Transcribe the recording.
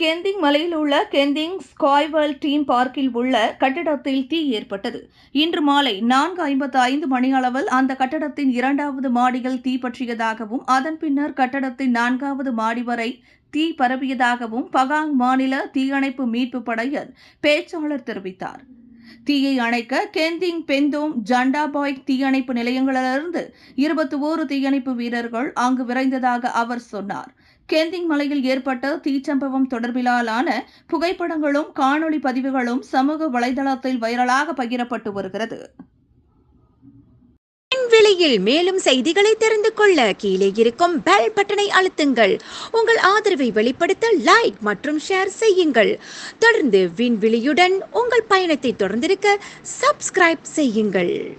Genting மலையில் உள்ள Genting ஸ்காய்வேல் team பார்க்கில் உள்ள கட்டிடத்தில் தீ ஏற்பட்டது. இன்று மாலை நான்கு ஐம்பத்து ஐந்து மணியளவில் அந்த கட்டடத்தின் இரண்டாவது மாடியில் தீ பற்றியதாகவும் அதன் பின்னர் கட்டடத்தின் நான்காவது மாடி வரை தீ பரவியதாகவும் பகாங் மாநில தீயணைப்பு மீட்பு படையின் பேச்சாளர் தெரிவித்தார். தீயை அணைக்க கெந்திங் பெந்தோம் ஜண்டாபாய் தீயணைப்பு நிலையங்களிலிருந்து இருபத்தி ஓரு தீயணைப்பு வீரர்கள் அங்கு விரைந்ததாக அவர் சொன்னார். கேந்திங் மலையில் ஏற்பட்ட தீச்சம்பவம் தொடர்பிலான புகைப்படங்களும் காணொளி பதிவுகளும் சமூக வலைதளத்தில் வைரலாக பகிரப்பட்டு வருகிறது. விலையில் மேலும் செய்திகளை தெரிந்து கொள்ள கீழே இருக்கும் பெல் பட்டனை அழுத்துங்கள். உங்கள் ஆதரவை வெளிப்படுத்த லைக் மற்றும் ஷேர் செய்யுங்கள். தொடர்ந்து விண்வெளியுடன் உங்கள் பயணத்தை தொடர்ந்திருக்க சப்ஸ்கிரைப் செய்யுங்கள்.